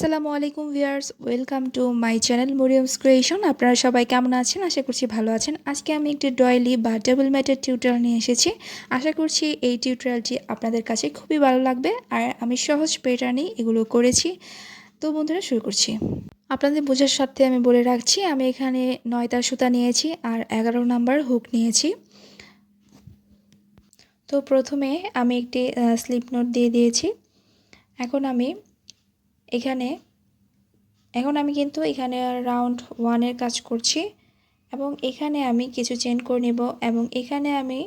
আসসালামু আলাইকুম viewers welcome to my channel Mariyam's creation. আপনারা সবাই কেমন আছেন? আশা করছি ভালো আছেন। আজকে আমি একটি ডয়েলি বা টেবিল ম্যাটের টিউটোরিয়াল নিয়ে এসেছি। আশা করছি এই টিউটোরিয়ালটি আপনাদের কাছে খুবই ভালো লাগবে আর আমি সহজ প্যাটার্নেই এগুলো করেছি। তো বন্ধুরা, শুরু করছি। আপনাদের বোঝার সাথে আমি বলে রাখছি, আমি এখানে নয়টা সুতা নিয়েছি আর এগারো নাম্বার হুক নিয়েছি। তো প্রথমে আমি একটি স্লিপ নোট দিয়ে দিয়েছি। এখন আমি এখানে, এখন আমি কিন্তু এখানে রাউন্ড ওয়ানের কাজ করছি এবং এখানে আমি কিছু চেন করে নেব এবং এখানে আমি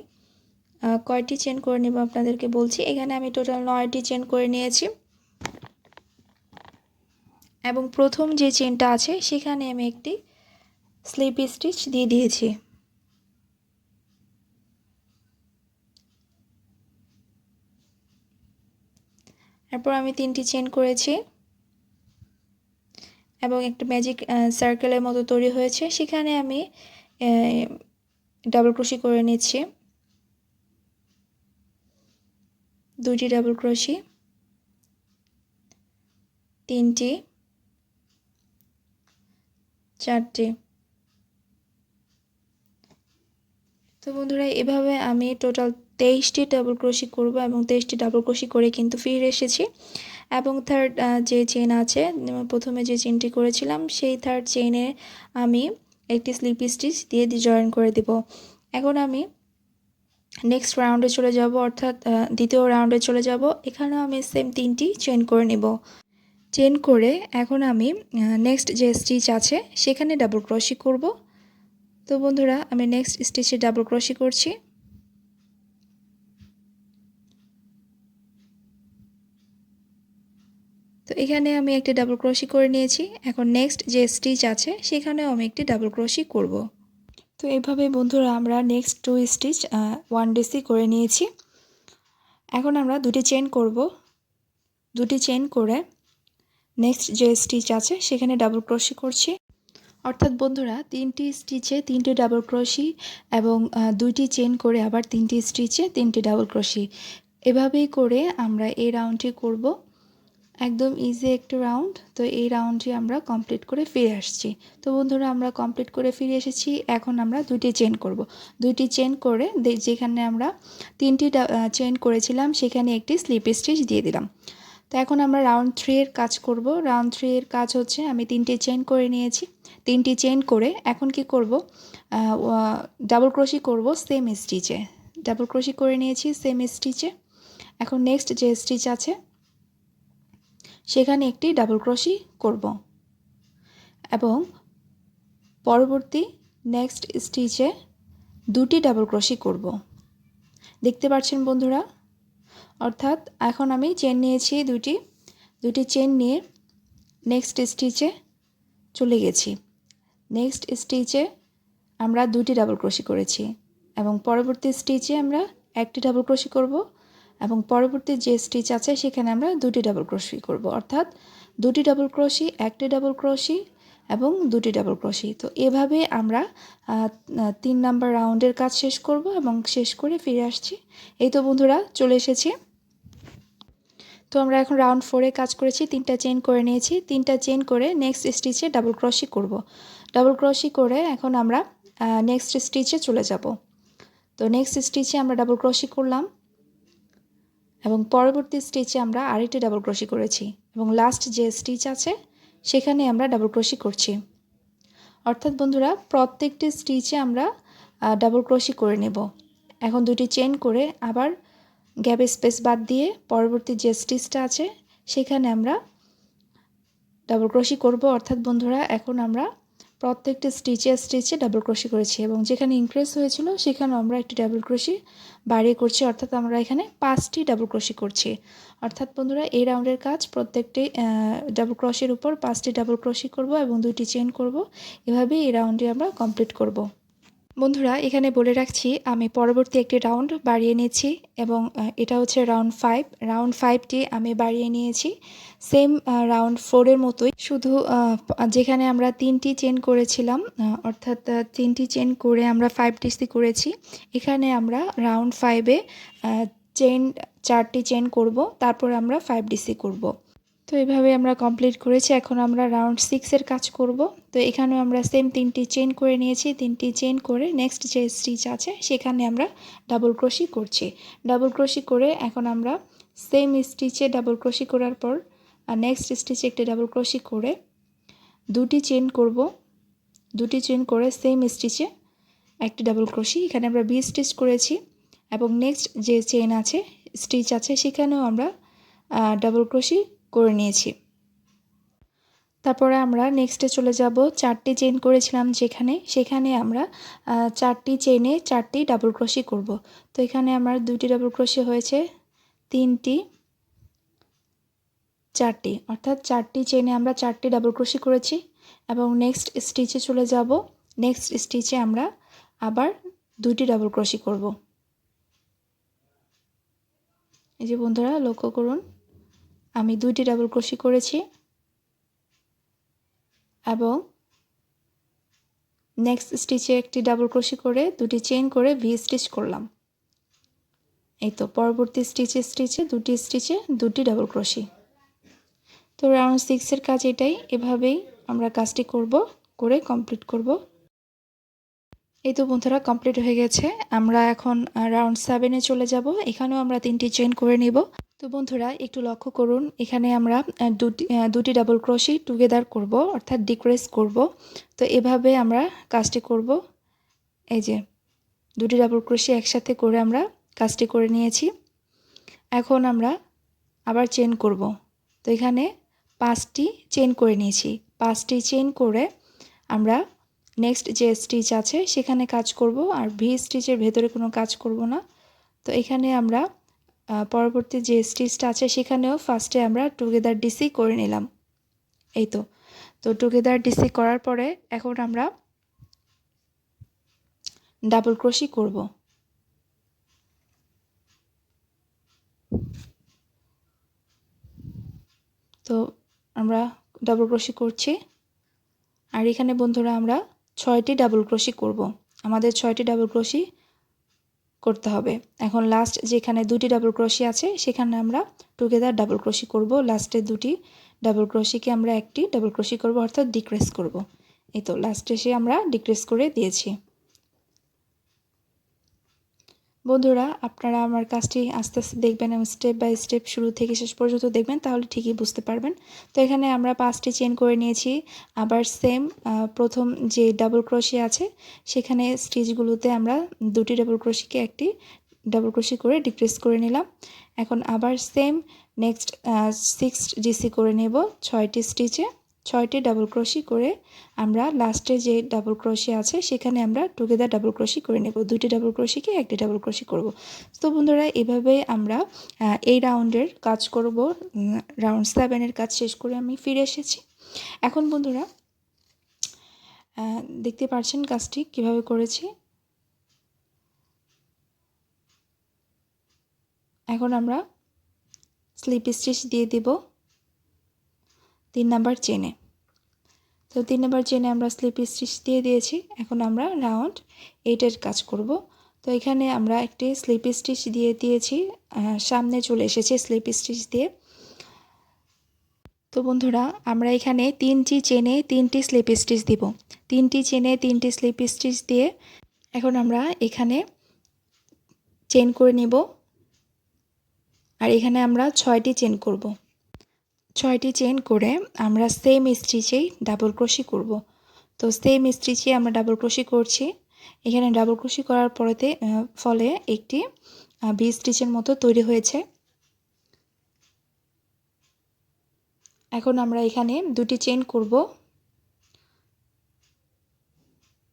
কয়টি চেন করে নেব আপনাদেরকে বলছি। এখানে আমি টোটাল নয়টি চেন করে নিয়েছি এবং প্রথম যে চেনটা আছে সেখানে আমি একটি স্লিপ স্টিচ দিয়ে দিয়েছি। এরপর আমি তিনটি চেন করেছি। এবং একটা ম্যাজিক সার্কেলের মতো তৈরি হয়েছে। সেখানে আমি ডাবল ক্রোশি করে নিচ্ছি। দুইটি ডাবল ক্রোশি তিনটি। চারটি। তো বন্ধুরা, এভাবে আমি টোটাল তেইশটি ডাবল ক্রোশি করব এবং তেইশটি ডাবল ক্রোশি করে কিন্তু ফিরে এসেছি। এবং থার্ড যে চেন আছে প্রথমে যে চেনটি করেছিলাম, সেই থার্ড চেনে আমি একটি স্লিপ স্টিচ দিয়ে জয়েন করে দেব। এখন আমি নেক্সট রাউন্ডে চলে যাব, অর্থাৎ দ্বিতীয় রাউন্ডে চলে যাব। এখানেও আমি সেম তিনটি চেন করে নেব। চেন করে এখন আমি নেক্সট যে স্টিচ আছে, সেখানে ডাবল ক্রসি করব। তো বন্ধুরা, আমি নেক্সট স্টিচে ডাবল ক্রসি করছি। তো এখানে আমি একটি ডাবল ক্রোশি করে নিয়েছি। এখন নেক্সট যে স্টিচ আছে, সেখানেও আমি একটি ডাবল ক্রোশি করব। তো এইভাবে বন্ধুরা আমরা next two stitch one DC করে নিয়েছি। এখন আমরা দুটি চেন করব। দুটি চেন করে নেক্সট যে স্টিচ আছে, সেখানে ডাবল ক্রোশি করছি। অর্থাৎ বন্ধুরা, তিনটি স্টিচে তিনটি ডাবল ক্রোশি এবং দুইটি চেন করে আবার তিনটি স্টিচে তিনটি ডাবল ক্রোশি এভাবেই করে আমরা এই রাউন্ডটি করব। একদম ইজি একটু রাউন্ড তো এই রাউন্ডটি আমরা কমপ্লিট করে ফিরে আসছি। তো বন্ধুরা, আমরা কমপ্লিট করে ফিরে এসেছি। এখন আমরা দুইটি চেন করব। দুইটি চেন করে যেখানে আমরা তিনটি চেন করেছিলাম, সেখানে একটি স্লিপ স্টিচ দিয়ে দিলাম। তো এখন আমরা রাউন্ড থ্রি এর কাজ করব। রাউন্ড থ্রি এর কাজ হচ্ছে, আমি তিনটি চেন করে নিয়েছি। তিনটি চেন করে এখন কি করব? ডাবল ক্রোশি করব সেম স্টিচে ডাবল ক্রোশি করে নিয়েছি সেম স্টিচে এখন নেক্সট যে স্টিচ আছে সেখানে একটি ডাবল ক্রসি করব। এবং পরবর্তী নেক্সট স্টিচে দুটি ডাবল ক্রসি করব। দেখতে পাচ্ছেন বন্ধুরা? অর্থাৎ এখন আমি চেন নিয়েছি দুটি দুটি চেন নিয়ে নেক্সট স্টিচে চলে গেছি। নেক্সট স্টিচে আমরা দুটি ডাবল ক্রসি করেছি। এবং পরবর্তী স্টিচে আমরা একটি ডাবল ক্রসি করব। এবং পরবর্তী যে স্টিচ আছে, সেখানে আমরা দুটি ডাবল ক্রোশি করব। অর্থাৎ দুটি ডাবল ক্রোশি একটি ডাবল ক্রোশি এবং দুটি ডাবল ক্রোশি তো এভাবে আমরা তিন নাম্বার রাউন্ডের কাজ শেষ করব এবং শেষ করে ফিরে আসছি। এই তো বন্ধুরা, চলে এসেছি। তো আমরা এখন রাউন্ড ফোরে কাজ করেছি, তিনটা চেন করে নিয়েছি। তিনটা চেন করে নেক্সট স্টিচে ডাবল ক্রসি করব। ডাবল ক্রসি করে এখন আমরা নেক্সট স্টিচে চলে যাব। তো নেক্সট স্টিচে আমরা ডাবল ক্রসি করলাম। এবং পরবর্তী স্টিচে আমরা আরেকটি ডাবল ক্রোশি করেছি এবং লাস্ট যে স্টিচ আছে, সেখানে আমরা ডাবল ক্রোশি করছি। অর্থাৎ বন্ধুরা, প্রত্যেকটি স্টিচে আমরা ডাবল ক্রোশি করে নেব। এখন দুটি চেন করে আবার গ্যাপ স্পেস বাদ দিয়ে পরবর্তী যে স্টিচটা আছে, সেখানে আমরা ডাবল ক্রোশি করব। অর্থাৎ বন্ধুরা, এখন আমরা প্রত্যেকটি স্টিচে স্টিচে ডাবল ক্রোশি করেছি এবং যেখানে ইনক্রিজ হয়েছিল সেখানে আমরা একটি ডাবল ক্রোশি বাড়িয়ে করছি। অর্থাৎ আমরা এখানে পাঁচটি ডাবল ক্রোশি করছি। অর্থাৎ বন্ধুরা, এই রাউন্ডের কাজ প্রত্যেকটি ডাবল ক্রসের উপর পাঁচটি ডাবল ক্রোশি করব এবং দুইটি চেন করব। এভাবেই এই রাউন্ডটি আমরা কমপ্লিট করব। বন্ধুরা, এখানে বলে রাখছি, আমি পরবর্তী একটি রাউন্ড বাড়িয়ে নিয়েছি এবং এটা হচ্ছে রাউন্ড ফাইভ। রাউন্ড ফাইভটি আমি বাড়িয়ে নিয়েছি, সেম রাউন্ড ফোরের মতোই। শুধু যেখানে আমরা তিনটি চেন করেছিলাম অর্থাৎ তিনটি চেন করে আমরা ফাইভ ডিসি করেছি, এখানে আমরা রাউন্ড ফাইভে চেন, চারটি চেন করব, তারপর আমরা ফাইভ ডিসি করব। তো এভাবে আমরা কমপ্লিট করেছি। এখন আমরা রাউন্ড সিক্সের কাজ করব। তো এখানেও আমরা সেম তিনটি চেন করে নিয়েছি। তিনটি চেন করে নেক্সট যে স্টিচ আছে, সেখানে আমরা ডাবল ক্রোশি করছি। ডাবল ক্রোশি করে এখন আমরা সেম স্টিচে ডাবল ক্রোশি করার পর, আর নেক্সট স্টিচে একটি ডাবল ক্রোশি করে দুটি চেন করব। দুটি চেন করে সেম স্টিচে একটি ডাবল ক্রোশি এখানে আমরা বি স্টিচ করেছি এবং নেক্সট যে চেন আছে স্টিচ আছে, সেখানেও আমরা ডাবল ক্রোশি করে নিয়েছি। তারপরে আমরা নেক্সটে চলে যাব। চারটি চেন করেছিলাম যেখানে, সেখানে আমরা চারটি চেনে চারটি ডাবল ক্রোশি করব। তো এখানে আমার দুটি ডাবল ক্রোশি হয়েছে, তিনটি, চারটি। অর্থাৎ চারটি চেনে আমরা চারটি ডাবল ক্রোশি করেছি এবং নেক্সট স্টিচে চলে যাব। নেক্সট স্টিচে আমরা আবার দুটি ডাবল ক্রোশি করব। এই যে বন্ধুরা, লক্ষ্য করুন। আমি দুইটি ডাবল ক্রোশি করেছি। এবং নেক্সট স্টিচে একটি ডাবল ক্রোশি করে দুটি চেইন করে ভি স্টিচ করলাম। এই তো পরবর্তী স্টিচে স্টিচে দুটি স্টিচে দুটি ডাবল ক্রোশি তো রাউন্ড সিক্সের কাজ এটাই। এভাবেই আমরা কাজটি করব, করে কমপ্লিট করব। এই তো বন্ধুরা কমপ্লিট হয়ে গেছে। আমরা এখন রাউন্ড সেভেনে চলে যাব। এখানেও আমরা তিনটি চেন করে নিব। তো বন্ধুরা, একটু লক্ষ্য করুন, এখানে আমরা দুটি দুটি ডাবল ক্রোশি টুগেদার করব, অর্থাৎ ডিক্রেস করব। তো এভাবে আমরা কাজটি করব। এই যে, দুটি ডাবল ক্রোশি একসাথে করে আমরা কাজটি করে নিয়েছি। এখন আমরা আবার চেন করব। তো এখানে পাঁচটি চেন করে নিয়েছি। পাঁচটি চেন করে আমরা নেক্সট যে স্টিচ আছে, সেখানে কাজ করব। আর ভি স্টিচের ভেতরে কোনো কাজ করব না। তো এখানে আমরা পরবর্তী যে স্টিচটা আছে সেখানেও ফার্স্টে আমরা টুগেদার ডিসি করে নিলাম। এই তো। তো টুগেদার ডিসি করার পরে এখন আমরা ডাবল ক্রোশি করব। তো আমরা ডাবল ক্রোশি করছি। আর এখানে বন্ধুরা আমরা ছয়টি ডাবল ক্রোশি করব। আমাদের ছয়টি ডাবল ক্রোশি করতে হবে। এখন লাস্ট যেখানে দুটি ডাবল ক্রোশি আছে, সেখানে আমরা টুগেদার ডাবল ক্রোশি করব। লাস্টে দুটি ডাবল ক্রোশিকে আমরা একটি ডাবল ক্রোশি করব, অর্থাৎ ডিক্রেস করব। এই তো লাস্টে সে আমরা ডিক্রেস করে দিয়েছি। বন্ধুরা, আপনারা আমার কাজটি আস্তে আস্তে দেখবেন এবং স্টেপ বাই স্টেপ শুরু থেকে শেষ পর্যন্ত দেখবেন, তাহলে ঠিকই বুঝতে পারবেন। তো এখানে আমরা পাঁচটি চেন করে নিয়েছি। আবার সেম প্রথম যে ডাবল ক্রোশি আছে, সেখানে স্টিচগুলোতে আমরা দুটি ডাবল ক্রোশিকে একটি ডাবল ক্রোশি করে ডিক্রিজ করে নিলাম। এখন আবার সেম নেক্সট সিক্স ডিসি করে নেব ছয়টি স্টিচে ছয়টি ডাবল ক্রোশি করে আমরা লাস্টে যে ডাবল ক্রোশি আছে, সেখানে আমরা টুগেদার ডাবল ক্রোশি করে নেব। দুটি ডাবল ক্রোশিকে একটি ডাবল ক্রোশি করব। তো বন্ধুরা, এভাবে আমরা এই রাউন্ডের কাজ করব। রাউন্ড সেভেনের কাজ শেষ করে আমি ফিরে এসেছি। এখন বন্ধুরা দেখতে পাচ্ছেন কাজটি কীভাবে করেছি? এখন আমরা স্লিপ স্টিচ দিয়ে দিব। তিন নাম্বার চেনে তো তিন নাম্বার চেনে আমরা স্লিপ স্টিচ দিয়ে দিয়েছি, এখন আমরা রাউন্ড এইটের কাজ করব। তো এখানে আমরা একটি স্লিপ স্টিচ দিয়ে দিয়েছি সামনে চলে এসেছে স্লিপ স্টিচ দিয়ে। তো বন্ধুরা, আমরা এখানে তিনটি চেনে তিনটি স্লিপ স্টিচ দিব। তিনটি চেনে তিনটি স্লিপ স্টিচ দিয়ে এখন আমরা এখানে চেন করে নেব। আর এখানে আমরা ছয়টি চেন করব। ছয়টি চেন করে আমরা সেম স্টিচেই ডাবল ক্রোশি করব। তো সেম স্টিচে আমরা ডাবল ক্রোশি করছি। এখানে ডাবল ক্রোশি করার পরেতে ফলে একটি বি স্টিচের মতো তৈরি হয়েছে। এখন আমরা এখানে দুটি চেন করব।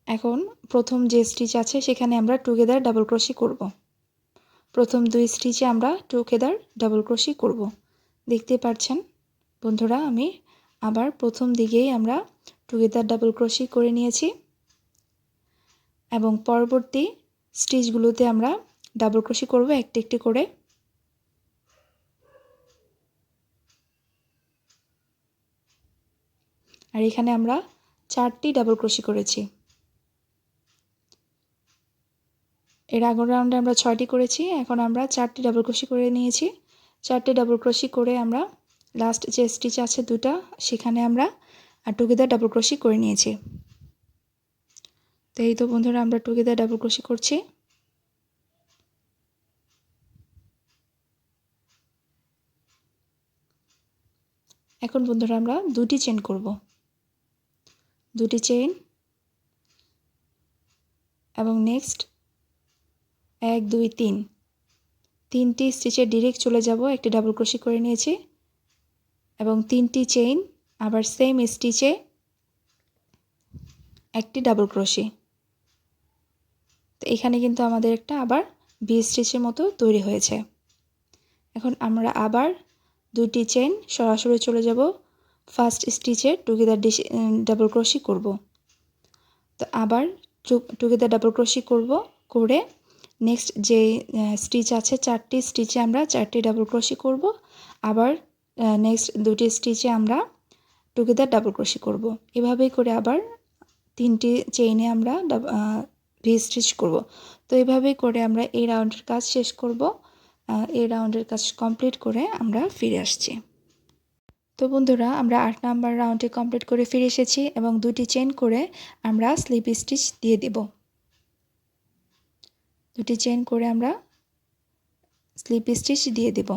এখন প্রথম যে স্টিচ আছে, সেখানে আমরা টুগেদার ডাবল ক্রোশি করব। প্রথম দুই স্টিচে আমরা টুগেদার ডাবল ক্রোশি করব। দেখতে পাচ্ছেন? বন্ধুরা, আমি আবার প্রথম দিকেই আমরা টুগেদার ডাবল ক্রোশি করে নিয়েছি এবং পরবর্তী স্টিচগুলোতে আমরা ডাবল ক্রোশি করব একটি একটি করে। আর এখানে আমরা চারটি ডাবল ক্রোশি করেছি। এর আগের রাউন্ডে আমরা ছয়টি করেছি, এখন আমরা চারটি ডাবল ক্রোশি করে নিয়েছি। চারটি ডাবল ক্রোশি করে আমরা লাস্ট যে স্টিচ আছে দুটা, সেখানে আমরা টুগেদার ডাবল ক্রোশি করে নিয়েছি। তো এই তো বন্ধুরা, আমরা টুগেদার ডাবল ক্রোশি করছি। এখন বন্ধুরা, আমরা দুটি চেন করব। দুটি চেন এবং নেক্সট এক, দুই, তিন। তিনটি স্টিচে ডিরেক্ট চলে যাব, একটি ডাবল ক্রোশি করে নিয়েছি। এবং তিনটি চেইন আবার সেম স্টিচে একটি ডাবল ক্রোশি তো এখানে কিন্তু আমাদের একটা আবার বি স্টিচের মতো তৈরি হয়েছে। এখন আমরা আবার দুটি চেন সরাসরি চলে যাব ফার্স্ট স্টিচে টুগেদার ডাবল ক্রোশি করব। তো আবার টুগেদার ডাবল ক্রোশি করব করে নেক্সট যে স্টিচ আছে, চারটি স্টিচে আমরা চারটি ডাবল ক্রোশি করব। আবার নেক্সট দুটি স্টিচে আমরা টুগেদার ডাবল ক্রোশি করব। এভাবেই করে আবার তিনটি চেইনে আমরা ভি স্টিচ করব। তো এভাবেই করে আমরা এই রাউন্ডের কাজ শেষ করব। এই রাউন্ডের কাজ কমপ্লিট করে আমরা ফিরে আসছি। তো বন্ধুরা, আমরা আট নাম্বার রাউন্ডে কমপ্লিট করে ফিরে এসেছি এবং দুটি চেন করে আমরা স্লিপ স্টিচ দিয়ে দেব। দুটি চেন করে আমরা স্লিপ স্টিচ দিয়ে দেব।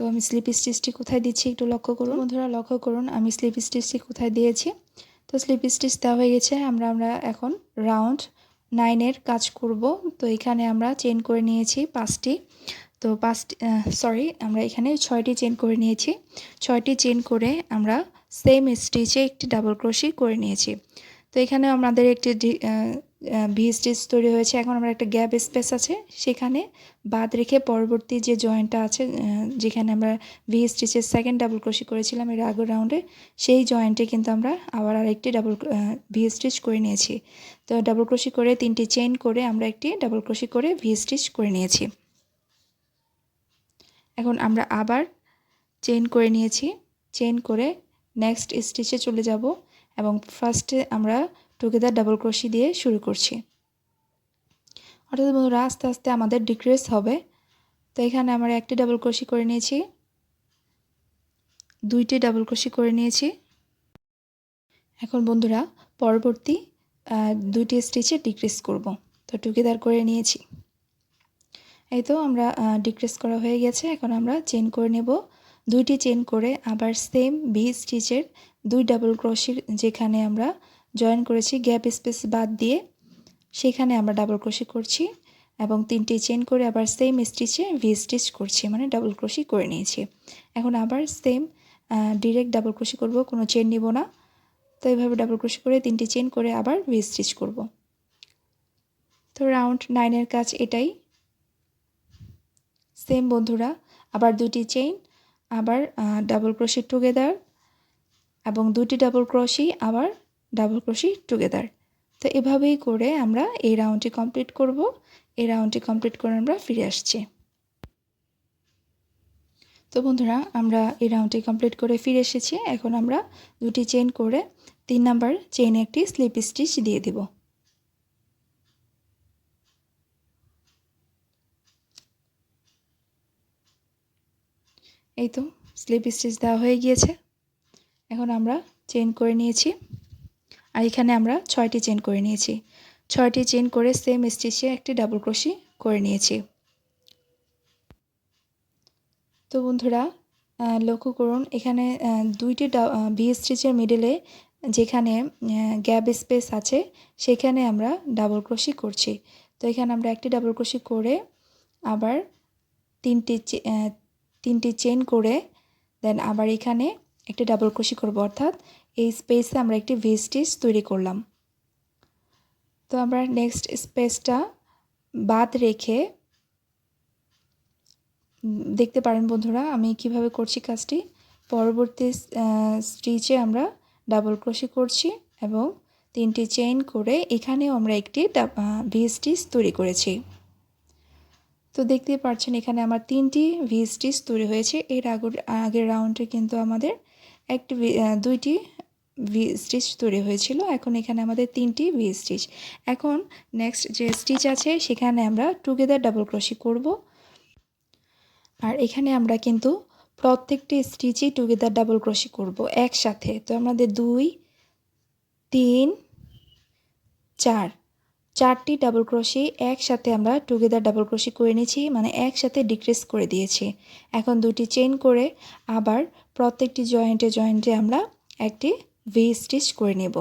তো আমি স্লিপ স্টিচটি কোথায় দিচ্ছি একটু লক্ষ্য করুন। বন্ধুরা, লক্ষ্য করুন, আমি স্লিপ স্টিচটি কোথায় দিয়েছি? তো স্লিপ স্টিচ দেওয়া হয়ে গেছে, আমরা আমরা এখন রাউন্ড নাইনের কাজ করব। তো এখানে আমরা চেন করে নিয়েছি পাঁচটি। তো পাঁচটি সরি আমরা এখানে ছয়টি চেন করে নিয়েছি। ছয়টি চেন করে আমরা সেম স্টিচে একটি ডাবল ক্রোশি করে নিয়েছি। তো এখানে আমাদের একটি ভি স্টিচ তৈরি হয়েছে। এখন আমরা একটা গ্যাপ স্পেস আছে, সেখানে বাদ রেখে পরবর্তী যে জয়েন্টটা আছে যেখানে আমরা ভি স্টিচের সেকেন্ড ডাবল ক্রোশি করেছিলাম এর আগের রাউন্ডে সেই জয়েন্টে কিন্তু আমরা আবার আরেকটি ডাবল ভি স্টিচ করে নিয়েছি। তো ডাবল ক্রোশি করে তিনটি চেইন করে আমরা একটি ডাবল ক্রোশি করে ভি স্টিচ করে নিয়েছি। এখন আমরা আবার চেইন করে নিয়েছি। চেইন করে নেক্সট স্টিচে চলে যাব এবং ফার্স্টে আমরা টুগেদার ডাবল ক্রোশি দিয়ে শুরু করছি। অর্থাৎ বন্ধুরা, আস্তে আস্তে আমাদের ডিক্রিজ হবে। তো এখানে আমরা একটি ডাবল ক্রোশি করে নিয়েছি। দুইটি ডাবল ক্রোশি করে নিয়েছি। এখন বন্ধুরা, পরবর্তী দুইটি স্টিচে ডিক্রিজ করব। তো টুগেদার করে নিয়েছি। এই তো আমরা ডিক্রিজ করা হয়ে গেছে। এখন আমরা চেন করে নেব। দুইটি চেন করে আবার সেম ভি স্টিচের দুই ডাবল ক্রোশির যেখানে আমরা জয়েন করেছি। গ্যাপ স্পেস বাদ দিয়ে সেখানে আমরা ডাবল ক্রোশি করছি এবং তিনটি চেন করে আবার সেম স্টিচে ভি স্টিচ করছি মানে ডাবল ক্রোশি করে নিয়েছি। এখন আবার সেম ডিরেক্ট ডাবল ক্রোশি করব, কোনো চেন নিব না। তো এইভাবে ডাবল ক্রোশি করে তিনটি চেন করে আবার ভি স্টিচ করব। তো রাউন্ড নাইনের কাজ এটাই। সেম বন্ধুরা, আবার দুটি চেইন আবার ডাবল ক্রোশি টুগেদার এবং দুটি ডাবল ক্রোশি আবার ডাবল ক্রোশি টুগেদার তো এভাবেই করে আমরা এই রাউন্ডটি কমপ্লিট করব। এই রাউন্ডটি কমপ্লিট করে আমরা ফিরে আসছি। তো বন্ধুরা, আমরা এই রাউন্ডটি কমপ্লিট করে ফিরে এসেছি। এখন আমরা দুটি চেইন করে তিন নাম্বার চেইনে একটি স্লিপ স্টিচ দিয়ে দেব। এই তো স্লিপ স্টিচ দেওয়া হয়ে গিয়েছে। এখন আমরা চেন করে নিয়েছি। আর এখানে আমরা ছয়টি চেন করে নিয়েছি। ছয়টি চেন করে সেম স্টিচে একটি ডাবল ক্রোশি করে নিয়েছি। তো বন্ধুরা লক্ষ্য করুন, এখানে দুইটি ভি স্টিচের মিডলে যেখানে গ্যাপ স্পেস আছে, সেখানে আমরা ডাবল ক্রোশি করছি। তো এখানে আমরা একটি ডাবল ক্রোশি করে আবার তিনটি তিনটি চেন করে দেন আবার এখানে একটি ডাবল ক্রোশি করব। অর্থাৎ এই স্পেসে আমরা একটি ভি স্টিচ তৈরি করলাম। তো আমরা নেক্সট স্পেসটা বাদ রেখে দেখতে পারেন বন্ধুরা, আমি কীভাবে করছি কাজটি। পরবর্তী স্টিচে আমরা ডাবল ক্রোশি করছি এবং তিনটি চেইন করে এখানেও আমরা একটি ভি স্টিচ তৈরি করেছি। তো দেখতেই পাচ্ছেন এখানে আমার তিনটি ভি স্টিচ তৈরি হয়েছে। এর আগের আগের রাউন্ডে কিন্তু আমাদের একটি দুইটি ভি স্টিচ তৈরি হয়েছিল। এখন এখানে আমাদের তিনটি ভি স্টিচ। এখন নেক্সট যে স্টিচ আছে, সেখানে আমরা টুগেদার ডাবল ক্রোশি করব। আর এখানে আমরা কিন্তু প্রত্যেকটি স্টিচই টুগেদার ডাবল ক্রোশি করব একসাথে। তো আমাদের দুই, তিন, চার। চারটি ডাবল ক্রোশি একসাথে আমরা টুগেদার ডাবল ক্রোশি করে নিয়েছি মানে একসাথে ডিক্রিজ করে দিয়েছি। এখন দুটি চেইন করে আবার প্রত্যেকটি জয়েন্টে জয়েন্টে আমরা একটি ভি স্টিচ করে নেব।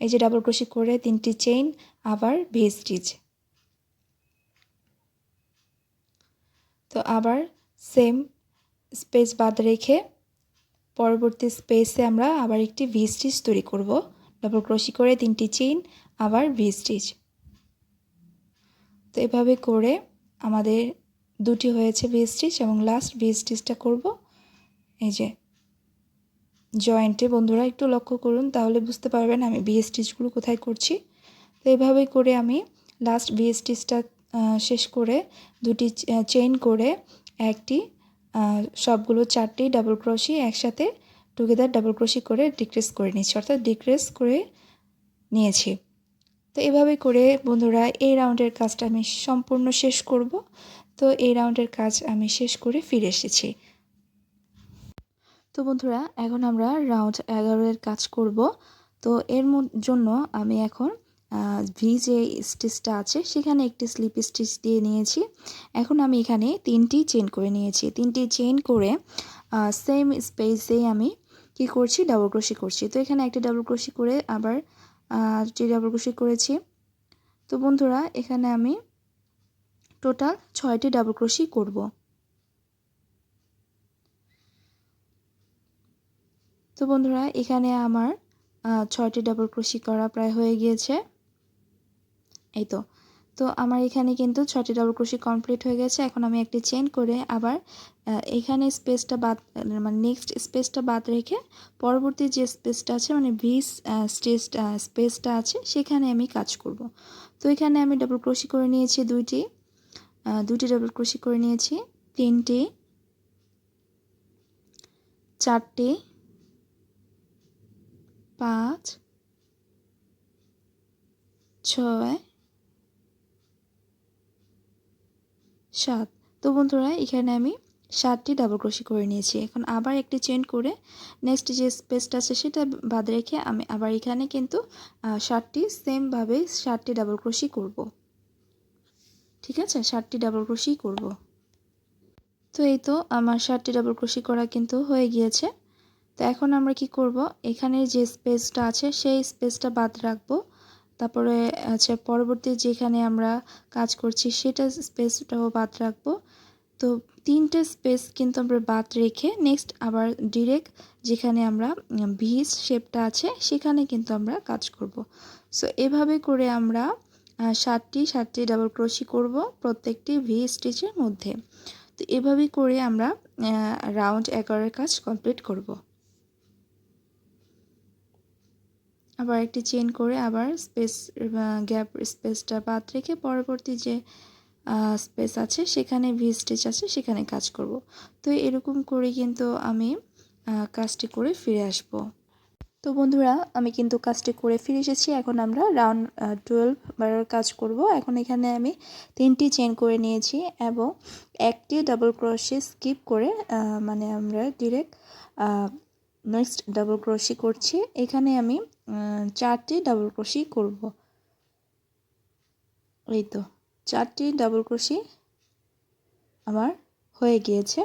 এই যে ডাবল ক্রোশি করে তিনটি চেইন আবার ভি স্টিচ তো আবার সেম স্পেস বাদ রেখে পরবর্তী স্পেসে আমরা আবার একটি ভি স্টিচ তৈরি করব। ডাবল ক্রোশি করে তিনটি চেইন আবার ভি স্টিচ তো এভাবে করে আমাদের দুটি হয়েছে ভি স্টিচ এবং লাস্ট ভি স্টিচটা করব। এই যে জয়েন্টে বন্ধুরা একটু লক্ষ্য করুন, তাহলে বুঝতে পারবেন আমি ভি স্টিচগুলো কোথায় করছি। তো এভাবে করে আমি লাস্ট ভি স্টিচটা শেষ করে দুটি চেইন করে একটি সবগুলো চারটি ডাবল ক্রোশি একসাথে টুগেদার ডাবল ক্রোশি করে ডিক্রেস করে নিচ্ছি অর্থাৎ ডিক্রেস করে নিয়েছি। তো এভাবে করে বন্ধুরা এই রাউন্ডের কাজটা আমি সম্পূর্ণ শেষ করব। তো এই রাউন্ডের কাজ আমি শেষ করে ফিরে এসেছি। তো বন্ধুরা, এখন আমরা রাউন্ড এগারোর কাজ করব। তো এর জন্য আমি এখন ভি যে স্টিচটা আছে, সেখানে একটি স্লিপ স্টিচ দিয়ে নিয়েছি। এখন আমি এখানে তিনটি চেন করে নিয়েছি। তিনটি চেন করে সেম স্পেসে আমি কি করছি? ডাবল ক্রোশি করছি। তো এখানে একটি ডাবল ক্রোশি করে আবার টি ডাবল ক্রোশি করেছি। তো বন্ধুরা, এখানে আমি টোটাল ছয়টি ডাবল ক্রোশি করব। তো বন্ধুরা, এখানে আমার ছয়টি ডাবল ক্রোশি করা প্রায় হয়ে গিয়েছে। এই তো তো আমার এখানে কিন্তু ছটি ডবল ক্রোশি কমপ্লিট হয়ে গেছে। এখন আমি একটি চেন করে আবার এখানে স্পেসটা বাদ মানে নেক্সট স্পেসটা বাদ রেখে পরবর্তী যে স্পেসটা আছে মানে ভিস স্টেজ স্পেসটা আছে, সেখানে আমি কাজ করব। তো এখানে আমি ডাবল ক্রোশি করে নিয়েছি দুইটি দুটি ডাবল ক্রোশি করে নিয়েছি, তিনটি, চারটি, পাঁচ, ছয় সাত। তো বন্ধুরা, এখানে আমি সাতটি ডাবল ক্রোশি করে নিয়েছি। এখন আবার একটি চেন করে নেক্সট যে স্পেসটা আছে সেটা বাদ রেখে আমি আবার এখানে কিন্তু সাতটি সেমভাবে ষাটটি ডাবল ক্রোশি করব। ঠিক আছে? সাতটি ডাবল ক্রোশি করব। তো এই তো আমার সাতটি ডাবল ক্রোশি করা কিন্তু হয়ে গিয়েছে। তো এখন আমরা কি করব? এখানে যে স্পেসটা আছে, সেই স্পেসটা বাদ রাখব। তারপরে আচ্ছা পরবর্তী যেখানে আমরা কাজ করছি সেটা স্পেসটাও বাদ রাখব। তো তিনটে স্পেস কিন্তু আমরা বাদ রেখে নেক্সট আবার ডিরেক্ট যেখানে আমরা ভিস শেপটা আছে সেখানে কিন্তু আমরা কাজ করব। সো এভাবে করে আমরা সাতটি সাতটি ডাবল ক্রোশি করব প্রত্যেকটি ভি স্টিচের মধ্যে। তো এভাবেই করে আমরা রাউন্ড এগারোর কাজ কমপ্লিট করব। আবার একটি চেন করে আবার স্পেস গ্যাপ স্পেসটা বাদ রেখে পরবর্তী যে স্পেস আছে, সেখানে ভি স্টিচ আছে, সেখানে কাজ করব। তো এরকম করে কিন্তু আমি কাজটি করে ফিরে আসব। তো বন্ধুরা, আমি কিন্তু কাজটি করে ফিরে এসেছি। এখন আমরা রাউন্ড টুয়েলভ বারের কাজ করব। এখন এখানে আমি তিনটি চেন করে নিয়েছি এবং একটি ডাবল ক্রোশে স্কিপ করে মানে আমরা ডিরেক্ট নেক্সট ডাবল ক্রোশি করছি। এখানে আমি চারটি ডাবল ক্রোশি করব। এই তো, চারটি ডাবল ক্রোশি আমার হয়ে গিয়েছে।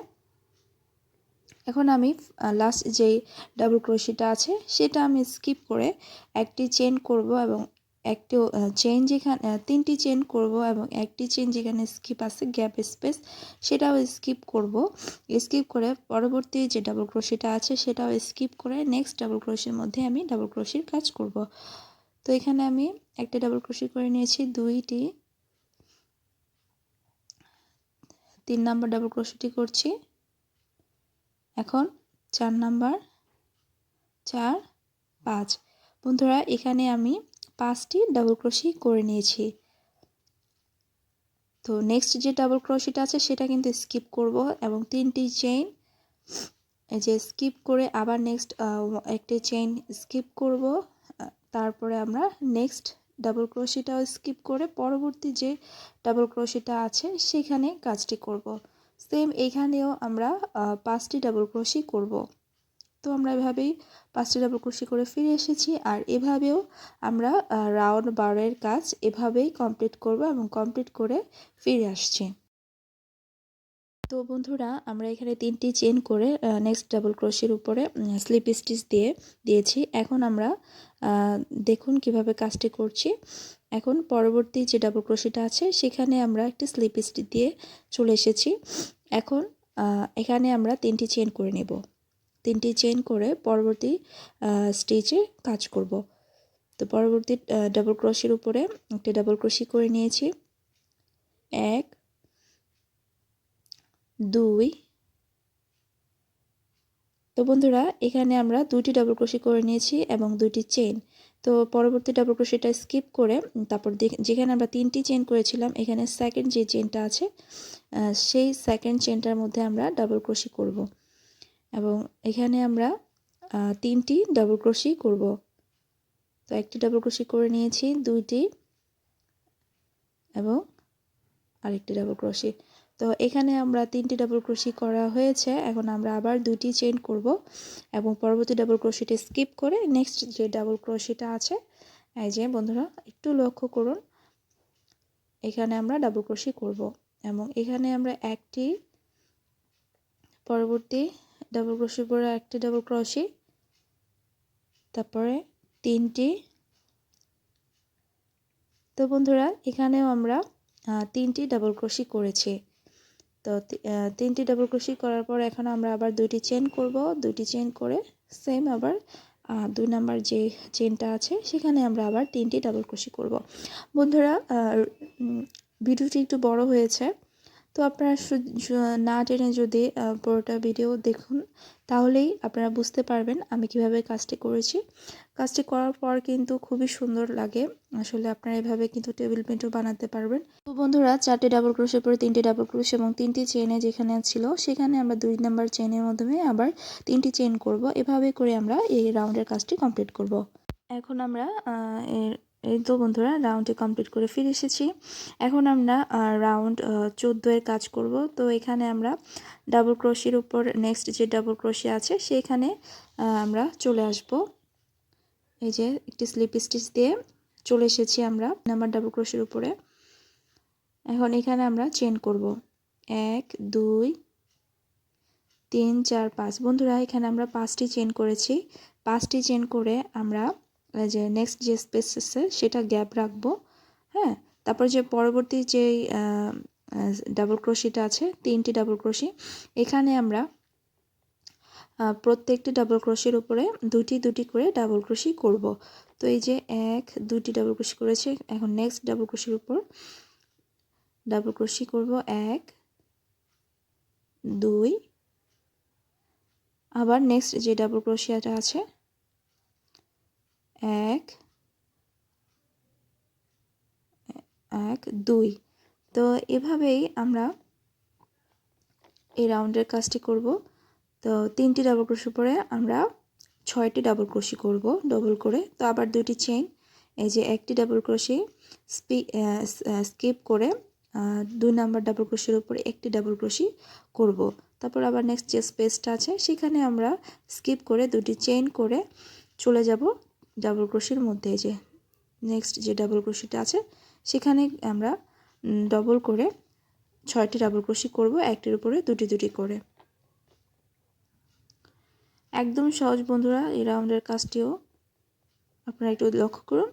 এখন আমি লাস্ট যেই ডাবল ক্রোশিটা আছে, সেটা আমি স্কিপ করে একটি চেন করব এবং একটি চেন যেখানে তিনটি চেন করব এবং একটি চেন যেখানে স্কিপ আছে গ্যাপ স্পেস সেটাও স্কিপ করব। স্কিপ করে পরবর্তী যে ডাবল ক্রোশিটা আছে, সেটাও স্কিপ করে নেক্সট ডাবল ক্রোশির মধ্যে আমি ডাবল ক্রোশির কাজ করব। তো এখানে আমি একটা ডাবল ক্রোশি করে নিয়েছি, দুইটি, তিন নাম্বার ডাবল ক্রোশিটি করছি। এখন চার নাম্বার চার, পাঁচ। বন্ধুরা, এখানে আমি পাঁচটি ডাবল ক্রোশি করে নিয়েছি। তো নেক্সট যে ডাবল ক্রোশিটা আছে, সেটা কিন্তু স্কিপ করব এবং তিনটি চেইন যে স্কিপ করে আবার নেক্সট একটি চেইন স্কিপ করব। তারপরে আমরা নেক্সট ডাবল ক্রোশিটাও স্কিপ করে পরবর্তী যে ডাবল ক্রোশিটা আছে, সেখানে কাজটি করব। সেম এইখানেও আমরা পাঁচটি ডাবল ক্রোশি করব। তো আমরা এভাবেই পাঁচটি ডাবল ক্রোশি করে ফিরে এসেছি। আর এভাবেও আমরা রাউন্ড বারের কাজ এভাবেই কমপ্লিট করব এবং কমপ্লিট করে ফিরে আসছি। তো বন্ধুরা, আমরা এখানে তিনটি চেন করে নেক্সট ডাবল ক্রোশের উপরে স্লিপ স্টিচ দিয়ে দিয়েছি। এখন আমরা দেখুন কীভাবে কাজটি করছি। এখন পরবর্তী যে ডাবল ক্রোশেটা আছে, সেখানে আমরা একটি স্লিপ স্টিচ দিয়ে চলে এসেছি। এখন এখানে আমরা তিনটি চেন করে নেব। তিনটি চেন করে পরবর্তী স্টেজে কাজ করব। তো পরবর্তী ডাবল ক্রোশের উপরে একটা ডাবল ক্রোশি করে নিয়েছি। এক, দুই, তো বন্ধুরা, এখানে আমরা দুটি ডাবল ক্রোশি করে নিয়েছি এবং দুটি চেন তো পরবর্তী ডাবল ক্রোশিটা স্কিপ করে তারপর যেখানে আমরা তিনটি চেন করেছিলাম, এখানে সেকেন্ড যে চেনটা আছে সেই সেকেন্ড চেনটার মধ্যে আমরা ডাবল ক্রোশি করব। এবং এখানে আমরা তিনটি ডাবল ক্রোশি করব। তো একটি ডাবল ক্রোশি করে নিয়েছি, দুইটি এবং আরেকটি ডাবল ক্রোশি তো এখানে আমরা তিনটি ডাবল ক্রোশি করা হয়েছে, এখন আমরা আবার দুটি চেন করব এবং পরবর্তী ডাবল ক্রোশিটা স্কিপ করে নেক্সট যে ডাবল ক্রোশিটা আছে, এই যে বন্ধুরা, একটু লক্ষ্য করুন, এখানে আমরা ডাবল ক্রোশি করব এবং এখানে আমরা একটি পরবর্তী ডাবল ক্রোশির পরে একটি ডাবল ক্রোশি তারপরে তিনটি। তো বন্ধুরা, এখানেও আমরা তিনটি ডাবল ক্রোশি করেছি। তো তিনটি ডাবল ক্রোশি করার পর এখন আমরা আবার দুইটি চেন করব। দুইটি চেন করে সেম আবার দুই নাম্বার যে চেনটা আছে, সেখানে আমরা আবার তিনটি ডাবল ক্রোশি করব। বন্ধুরা ভিডিওটি একটু বড় হয়েছে। তো আপনারা না টেনে যদি পুরোটা ভিডিও দেখুন, তাহলেই আপনারা বুঝতে পারবেন আমি কীভাবে কাজটি করেছি। কাজটি করার পর কিন্তু খুবই সুন্দর লাগে, আসলে আপনারা এভাবে কিন্তু টেবিল প্রিন্টও বানাতে পারবেন। তো বন্ধুরা, চারটি ডাবল ক্রোশের পরে তিনটি ডাবল ক্রোশ এবং তিনটি চেনে যেখানে ছিল, সেখানে আমরা দুই নাম্বার চেনের মাধ্যমে আবার তিনটি চেন করব। এভাবে করে আমরা এই রাউন্ডের কাজটি কমপ্লিট করব। এখন আমরা এর- এই তো বন্ধুরা রাউন্ডটি কমপ্লিট করে ফিরে এসেছি। এখন আমরা রাউন্ড চোদ্দ এর কাজ করব। তো এখানে আমরা ডাবল ক্রোশের উপর নেক্সট যে ডাবল ক্রোশে আছে, সেখানে আমরা চলে আসব। এই যে একটি স্লিপ স্টিচ দিয়ে চলে এসেছি আমরা নাম্বার ডাবল ক্রোশের উপরে। এখন এখানে আমরা চেন করব। এক, দুই, তিন, চার, পাঁচ। বন্ধুরা, এখানে আমরা পাঁচটি চেন করেছি। পাঁচটি চেন করে আমরা যে নেক্সট যে স্পেস আছে সেটা গ্যাপ রাখব হ্যাঁ? তারপর যে পরবর্তী যে ডাবল ক্রোশিটা আছে, তিনটি ডাবল ক্রোশি এখানে আমরা প্রত্যেকটি ডাবল ক্রোশের উপরে দুটি দুটি করে ডাবল ক্রোশি করব। তো এই যে এক, দুটি ডাবল ক্রোশি করেছে, এখন নেক্সট ডাবল ক্রোশির উপর ডাবল ক্রোশি করব এক, দুই, আবার নেক্সট যে ডাবল ক্রোশিয়াটা আছে এক এক, দুই। তো এভাবেই আমরা এই রাউন্ডের কাজটি করব। তো তিনটি ডাবল ক্রোশি পরে আমরা ছয়টি ডাবল ক্রোশি করব ডবল করে। তো আবার দুটি চেইন এই যে একটি ডাবল ক্রোশি স্পি স্কিপ করে দুই নাম্বার ডাবল ক্রোশের উপরে একটি ডাবল ক্রোশি করব। তারপর আবার নেক্সট যে স্পেসটা আছে, সেখানে আমরা স্কিপ করে দুটি চেইন করে চলে যাব। ডাবল ক্রোশের মধ্যে যে নেক্সট যে ডাবল ক্রোশিটা আছে, সেখানে আমরা ডবল করে ছয়টি ডাবল ক্রোশি করব, একটির উপরে দুটি দুটি করে। একদম সহজ বন্ধুরা, এই রাউন্ডের কাজটিও আপনারা একটু লক্ষ্য করুন,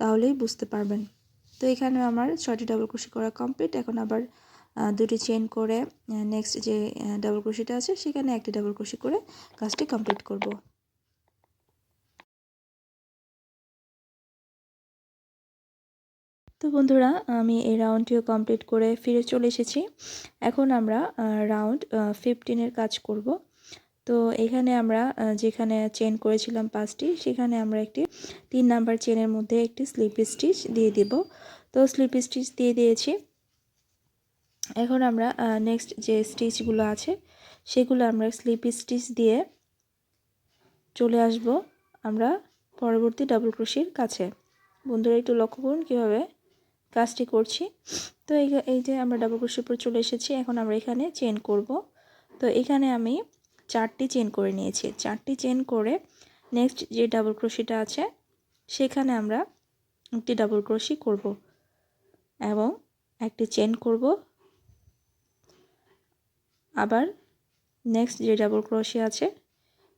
তাহলেই বুঝতে পারবেন। তো এখানে আমার ছয়টি ডাবল ক্রোশি করা কমপ্লিট, এখন আবার দুটি চেন করে নেক্সট যে ডাবল ক্রোশিটা আছে, সেখানে একটি ডাবল ক্রোশি করে কাজটি কমপ্লিট করব। তো বন্ধুরা, আমি এই রাউন্ডটিও কমপ্লিট করে ফিরে চলে এসেছি। এখন আমরা রাউন্ড ফিফটিনের কাজ করব। তো এখানে আমরা যেখানে চেন করেছিলাম পাঁচটি, সেখানে আমরা একটি তিন নাম্বার চেনের মধ্যে একটি স্লিপ স্টিচ দিয়ে দেব। তো স্লিপ স্টিচ দিয়ে দিয়েছি। এখন আমরা নেক্সট যে স্টিচগুলো আছে, সেগুলো আমরা স্লিপ স্টিচ দিয়ে চলে আসব আমরা পরবর্তী ডাবল ক্রোশির কাছে। বন্ধুরা, একটু লক্ষ্য করুন কীভাবে কাজটি করছি। তো এই এই যে আমরা ডাবল ক্রোশের উপর চলে এসেছি, এখন আমরা এখানে চেন করব। তো এখানে আমি চারটি চেন করে নিয়েছি। চারটি চেন করে নেক্সট যে ডাবল ক্রোশিটা আছে, সেখানে আমরা একটি ডাবল ক্রোশি করব এবং একটি চেন করব। আবার নেক্সট যে ডাবল ক্রোশি আছে,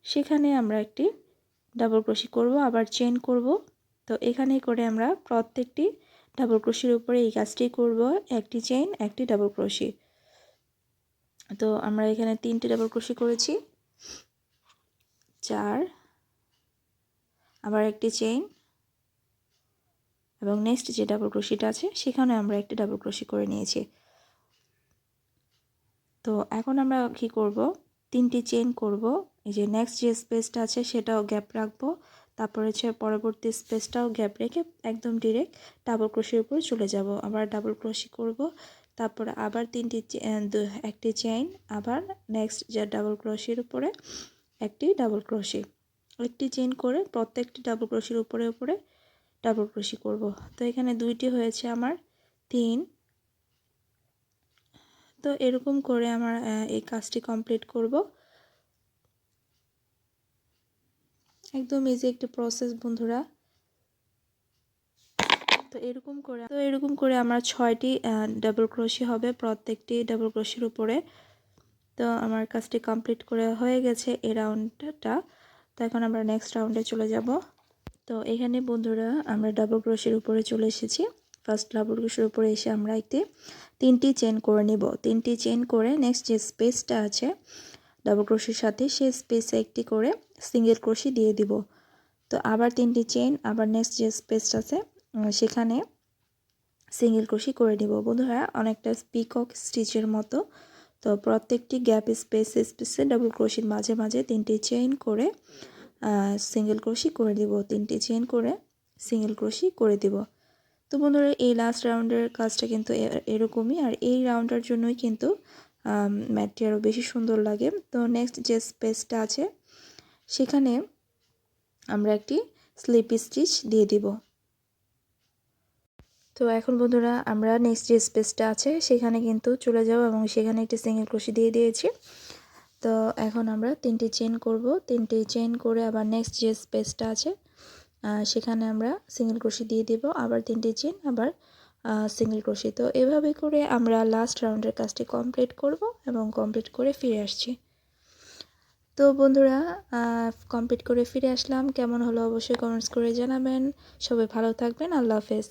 সেখানে আমরা একটি ডাবল ক্রোশি করব, আবার চেন করব। তো এখানে করে আমরা প্রত্যেকটি ডাবল ক্রোশির উপরে এই কাজটি করব। একটি চেইন একটি ডাবল ক্রোশি তো আমরা এখানে তিনটি ডাবল ক্রোশি করেছি। চার, আবার একটি চেইন এবং নেক্সট যে ডাবল ক্রোশিটা আছে, সেখানে আমরা একটি ডাবল ক্রোশি করে নিয়েছি। তো এখন আমরা কি করব? তিনটি চেন করব। এই যে নেক্সট যে স্পেসটা আছে, সেটাও গ্যাপ রাখব। তারপরে হচ্ছে পরবর্তী স্পেসটাও গ্যাপ রেখে একদম ডিরেক্ট ডাবল ক্রোশির উপরে চলে যাব। আবার ডাবল ক্রোশি করব। তারপরে আবার তিনটি একটি চেইন আবার নেক্সট যে ডাবল ক্রোশির উপরে একটি ডাবল ক্রোশি একটি চেইন করে প্রত্যেকটি ডাবল ক্রোশির উপরে উপরে ডাবল ক্রোশি করব। তো এখানে দুইটি হয়েছে আমার, তিন। তো এরকম করে আমার এই কাজটি কমপ্লিট করব। একদম ইজি একটা প্রসেস বন্ধুরা। তো এরকম করে, তো এরকম করে আমার ছয়টি ডাবল ক্রোশি হবে, প্রত্যেকটি ডাবল ক্রোশির উপরে। তো আমার কাজটি কমপ্লিট করে হয়ে গেছে এই রাউন্ডটা তো এখন আমরা নেক্সট রাউন্ডে চলে যাব। তো এখানে, বন্ধুরা, আমরা ডাবল ক্রোশের উপরে চলে এসেছি। ফার্স্ট ডাবল ক্রোশের উপরে এসে আমরা একটি, তিনটি চেন করে নিব। তিনটি চেন করে নেক্সট যে স্পেসটা আছে ডাবল ক্রোশের সাথে সেই স্পেসে একটি করে সিঙ্গেল ক্রোশি দিয়ে দিব। তো আবার তিনটি চেন আবার নেক্সট যে স্পেসটা আছে সেখানে সিঙ্গেল ক্রোশি করে নিব। বন্ধুরা, অনেকটা পিকক স্টিচের মতো। তো প্রত্যেকটি গ্যাপ স্পেস স্পেসে ডাবল ক্রোশির মাঝে মাঝে তিনটি চেইন করে সিঙ্গেল ক্রোশি করে দিব তিনটি চেইন করে সিঙ্গেল ক্রোশি করে দিব। তো বন্ধুরা, এই লাস্ট রাউন্ডের কাজটা কিন্তু এরকমই। আর এই রাউন্ডের জন্যই কিন্তু ম্যাটটি আরও বেশি সুন্দর লাগে। তো নেক্সট যে স্পেসটা আছে, সেখানে আমরা একটি স্লিপ স্টিচ দিয়ে দিব। তো এখন বন্ধুরা, আমরা নেক্সট যে স্পেসটা আছে, সেখানে কিন্তু চলে যাব এবং সেখানে একটি সিঙ্গেল ক্রোশি দিয়ে দিয়েছি। তো এখন আমরা তিনটি চেন করব। তিনটি চেন করে আবার নেক্সট যে স্পেসটা আছে সেখানে আমরা সিঙ্গেল ক্রোশি দিয়ে দেব। আবার তিনটি চেন আবার সিঙ্গেল ক্রোশি তো এভাবে করে আমরা লাস্ট রাউন্ডের কাজটি কমপ্লিট করব এবং কমপ্লিট করে ফিরে আসছি। তো বন্ধুরা কমপ্লিট করে ফিরে আসলাম। কেমন হলো অবশ্যই কমেন্টস করে জানাবেন। সবাই ভালো থাকবেন। আল্লাহ হাফেজ।